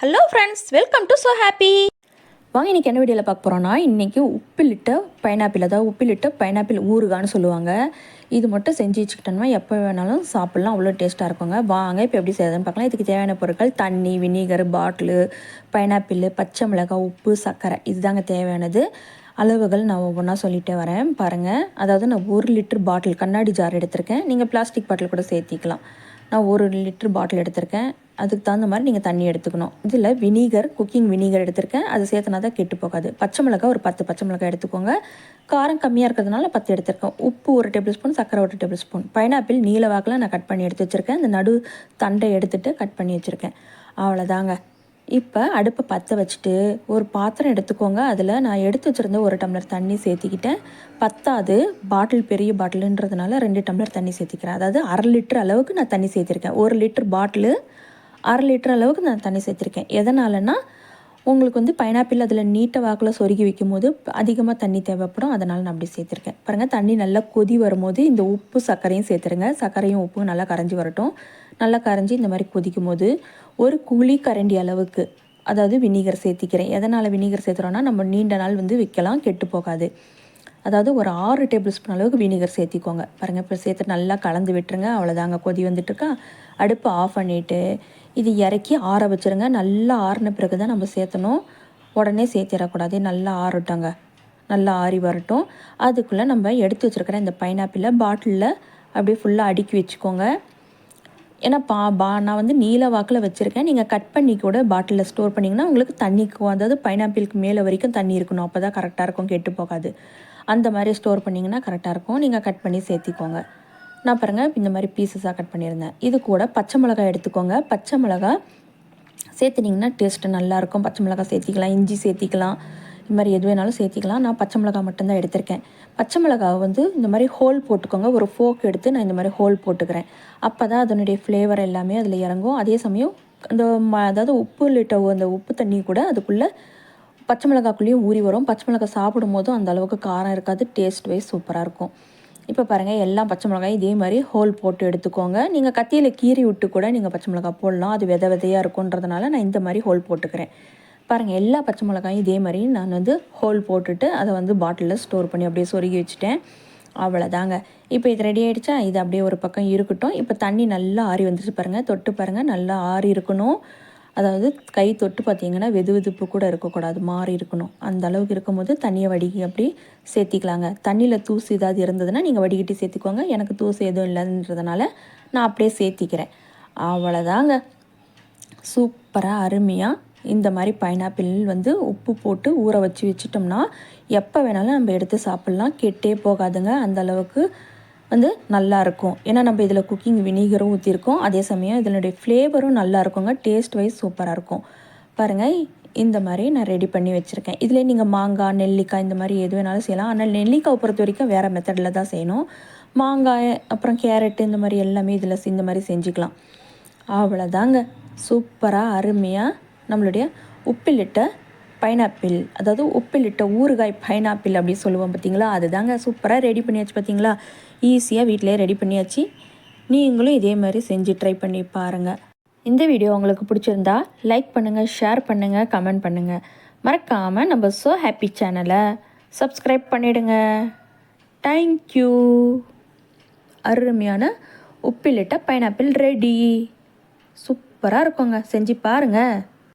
Hello friends welcome to so happy வாங்க இன்றைக்கி என்ன வீடியோவில் பார்க்க போகிறோன்னா இன்றைக்கி உப்பிலிட்ட பைனாப்பிள் அதாவது உப்பிலிட்ட பைனாப்பிள் ஊறுகான்னு சொல்லுவாங்க. இது மட்டும் செஞ்சு வச்சுக்கிட்டோம்னா எப்போ வேணாலும் சாப்பிட்லாம். அவ்வளோ டேஸ்ட்டாக இருக்குங்க. வாங்க இப்போ எப்படி செய்யறதுன்னு பார்க்கலாம். இதுக்கு தேவையான பொருட்கள் தண்ணி வினிகர் பாட்டிலு பைனாப்பிள் பச்சை மிளகாய் உப்பு சர்க்கரை. இதுதாங்க தேவையானது. அளவுகள் நான் ஒவ்வொன்றா சொல்லிகிட்டே வரேன். பாருங்கள் அதாவது நான் ஒரு லிட்டர் பாட்டில் கண்ணாடி ஜார் எடுத்திருக்கேன். நீங்கள் பிளாஸ்டிக் பாட்டில் கூட சேர்த்திக்கலாம். நான் ஒரு லிட்டர் பாட்டில் எடுத்திருக்கேன். அதுக்கு தகுந்த மாதிரி நீங்கள் தண்ணி எடுத்துக்கணும். இதில் வினிகர் குக்கிங் வினிகர் எடுத்திருக்கேன். அது சேர்த்தனா தான் கெட்டு போகாது. பச்சை மிளகாய் ஒரு பத்து பச்சை மிளகாய் எடுத்துக்கோங்க. காரம் கம்மியாக இருக்கிறதுனால பத்து எடுத்திருக்கேன். உப்பு ஒரு டேபிள் ஸ்பூன் சக்கரை ஒரு டேபிள் ஸ்பூன் பைனாப்பிள் நீல வாக்கில் நான் கட் பண்ணி எடுத்து வச்சுருக்கேன். அந்த நடு தண்டை எடுத்துகிட்டு கட் பண்ணி வச்சுருக்கேன். அவ்வளோதாங்க இப்போ அடுப்பை பற்ற வச்சுட்டு ஒரு பாத்திரம் எடுத்துக்கோங்க. அதில் நான் எடுத்து வச்சுருந்த ஒரு டம்ளர் தண்ணி சேர்த்திக்கிட்டேன். பத்தாது பாட்டில் பெரிய பாட்டிலுன்றதுனால ரெண்டு டம்ளர் தண்ணி சேர்த்திக்கிறேன். அதாவது அரை லிட்டர் அளவுக்கு நான் தண்ணி சேர்த்திருக்கேன். ஒரு லிட்டர் பாட்டிலு அரை லிட்டர் அளவுக்கு நான் தண்ணி சேர்த்திருக்கேன். எதனாலன்னா உங்களுக்கு வந்து பைனாப்பிள் அதில் நீட்டை வாக்கில் சொருகி வைக்கும் போது அதிகமாக தண்ணி தேவைப்படும். அதனால் நான் அப்படி சேர்த்துருக்கேன். பாருங்கள் தண்ணி நல்லா கொதி வரும்போது இந்த உப்பு சர்க்கரையும் சேர்த்துருங்க. சர்க்கரையும் உப்பும் நல்லா கரைஞ்சி வரட்டும். நல்லா கரைஞ்சி இந்த மாதிரி கொதிக்கும் போது ஒரு குழி கரண்டி அளவுக்கு அதாவது வினிகர் சேர்த்திக்கிறேன். எதனால் வினிகர் சேர்த்துறோன்னா நம்ம நீண்ட நாள் வந்து விற்கலாம் கெட்டு போகாது. அதாவது ஒரு ஆறு டேபிள் ஸ்பூன் அளவுக்கு வினிகர் சேர்த்திக்கோங்க. பாருங்கள் இப்போ சேர்த்து நல்லா கலந்து விட்டுருங்க. அவ்வளோதாங்க கொதி வந்துட்டுருக்கா அடுப்பு ஆஃப் பண்ணிவிட்டு இது இறக்கி ஆற வச்சுருங்க. நல்லா ஆறின பிறகு தான் நம்ம சேர்த்தணும். உடனே சேர்த்திடக்கூடாது. நல்லா ஆறட்டாங்க நல்லா ஆறி வரட்டும். அதுக்குள்ளே நம்ம எடுத்து வச்சுருக்கிற இந்த பைனாப்பிளை பாட்டிலில் அப்படியே ஃபுல்லாக அடுக்கி வச்சுக்கோங்க. ஏன்னா பா பா நான் வந்து நீல வாக்கில் வச்சுருக்கேன். நீங்கள் கட் பண்ணி கூட பாட்டிலில் ஸ்டோர் பண்ணிங்கன்னா உங்களுக்கு தண்ணிக்கு அதாவது பைனாப்பிளுக்கு மேலே வரைக்கும் தண்ணி இருக்கணும். அப்போ தான் கரெக்டாக இருக்கும். கெட்டு போகாது. அந்த மாதிரி ஸ்டோர் பண்ணிங்கன்னா கரெக்டாக இருக்கும். நீங்கள் கட் பண்ணி சேர்த்திக்கோங்க. நான் பாருங்கள் இந்த மாதிரி பீசஸாக கட் பண்ணியிருந்தேன். இது கூட பச்சை மிளகாய் எடுத்துக்கோங்க. பச்சை மிளகாய் சேர்த்துனிங்கன்னா டேஸ்ட்டு நல்லாயிருக்கும் பச்சை மிளகாய் சேர்த்திக்கலாம் இஞ்சி சேர்த்திக்கலாம். இது மாதிரி எது வேணாலும் சேர்த்திக்கலாம். நான் பச்சை மிளகாய் மட்டும்தான் எடுத்திருக்கேன். பச்சை மிளகாவை வந்து இந்த மாதிரி ஹோல் போட்டுக்கோங்க. ஒரு ஃபோக் எடுத்து நான் இந்த மாதிரி ஹோல் போட்டுக்கிறேன். அப்போ தான் அதனுடைய ஃப்ளேவர் எல்லாமே அதில் இறங்கும். அதே சமயம் அந்த ம அதாவது உப்பு லிட்ட அந்த உப்பு தண்ணி கூட அதுக்குள்ளே பச்சை மிளகாக்குள்ளேயும் ஊறி வரும். பச்சை மிளகாய் சாப்பிடும் போதும் அந்த அளவுக்கு காரம் இருக்காது. டேஸ்ட் வைஸ் சூப்பராக இருக்கும். இப்போ பாருங்கள் எல்லாம் பச்சை மிளகாயும் இதே மாதிரி ஹோல் போட்டு எடுத்துக்கோங்க. நீங்கள் கத்தியில் கீறி விட்டு கூட நீங்கள் பச்சை மிளகாய் போடலாம். அது வித விதையாக இருக்குன்றதுனால நான் இந்த மாதிரி ஹோல் போட்டுக்கிறேன். பாருங்கள் எல்லா பச்சை மிளகாயும் இதே மாதிரி நான் வந்து ஹோல் போட்டுட்டு அதை வந்து பாட்டிலில் ஸ்டோர் பண்ணி அப்படியே சொருகி வச்சுட்டேன். அவ்வளோதாங்க இப்போ இது ரெடி ஆகிடுச்சா இது அப்படியே ஒரு பக்கம் இருக்கட்டும். இப்போ தண்ணி நல்லா ஆறி வந்துச்சு பாருங்கள் தொட்டு பாருங்கள் நல்லா ஆறி இருக்கணும். அதாவது கை தொட்டு பார்த்தீங்கன்னா வெது வெதுப்பு கூட இருக்கக்கூடாது மாறி இருக்கணும். அந்த அளவுக்கு இருக்கும்போது தண்ணியை வடிகி அப்படி சேர்த்திக்கலாங்க. தண்ணியில் தூசு ஏதாவது இருந்ததுன்னா நீங்கள் வடிகட்டி சேர்த்திக்கோங்க. எனக்கு தூசு எதுவும் இல்லைன்றதுனால நான் அப்படியே சேர்த்திக்கிறேன். அவ்வளோதாங்க சூப்பராக அருமையாக இந்த மாதிரி பைனாப்பிள் வந்து உப்பு போட்டு ஊற வச்சு வச்சிட்டோம்னா எப்போ வேணாலும் நம்ம எடுத்து சாப்பிட்லாம். கெட்டே போகாதுங்க. அந்த அளவுக்கு வந்து நல்லாயிருக்கும் ஏன்னா நம்ம இதில் குக்கிங் வினிகரும் ஊற்றிருக்கோம் அதே சமயம் இதனுடைய ஃப்ளேவரும் நல்லா இருக்குங்க. டேஸ்ட் வைஸ் சூப்பராக இருக்கும். பாருங்கள் இந்த மாதிரி நான் ரெடி பண்ணி வச்சுருக்கேன். இதில் நீங்கள் மாங்காய் நெல்லிக்காய் இந்த மாதிரி எது வேணாலும் செய்யலாம். ஆனால் நெல்லிக்காய் பொறுத்த வரைக்கும் வேறு மெத்தடில் தான் செய்யணும். மாங்காய் அப்புறம் கேரட்டு இந்த மாதிரி எல்லாமே இதில் இந்த மாதிரி செஞ்சுக்கலாம். அவ்வளோதாங்க சூப்பராக அருமையாக நம்மளுடைய உப்பிலிட்ட பைனாப்பிள் அதாவது உப்பிலிட்ட ஊறுகாய் பைனாப்பிள் அப்படி சொல்லுவோம் பார்த்தீங்களா? அதுதாங்க சூப்பராக ரெடி பண்ணியாச்சு பார்த்தீங்களா? ஈஸியாக வீட்டிலே ரெடி பண்ணியாச்சு. நீங்களும் இதே மாதிரி செஞ்சு ட்ரை பண்ணி பாருங்கள் இந்த வீடியோ உங்களுக்கு பிடிச்சிருந்தா லைக் பண்ணுங்கள் ஷேர் பண்ணுங்கள் கமெண்ட் பண்ணுங்கள் மறக்காமல் நம்ம ஸோ ஹாப்பி சேனலை சப்ஸ்கிரைப் பண்ணிவிடுங்க தேங்க்யூ அருமையான உப்பிலிட்ட பைனாப்பிள் ரெடி சூப்பராக இருக்குங்க. செஞ்சு பாருங்கள்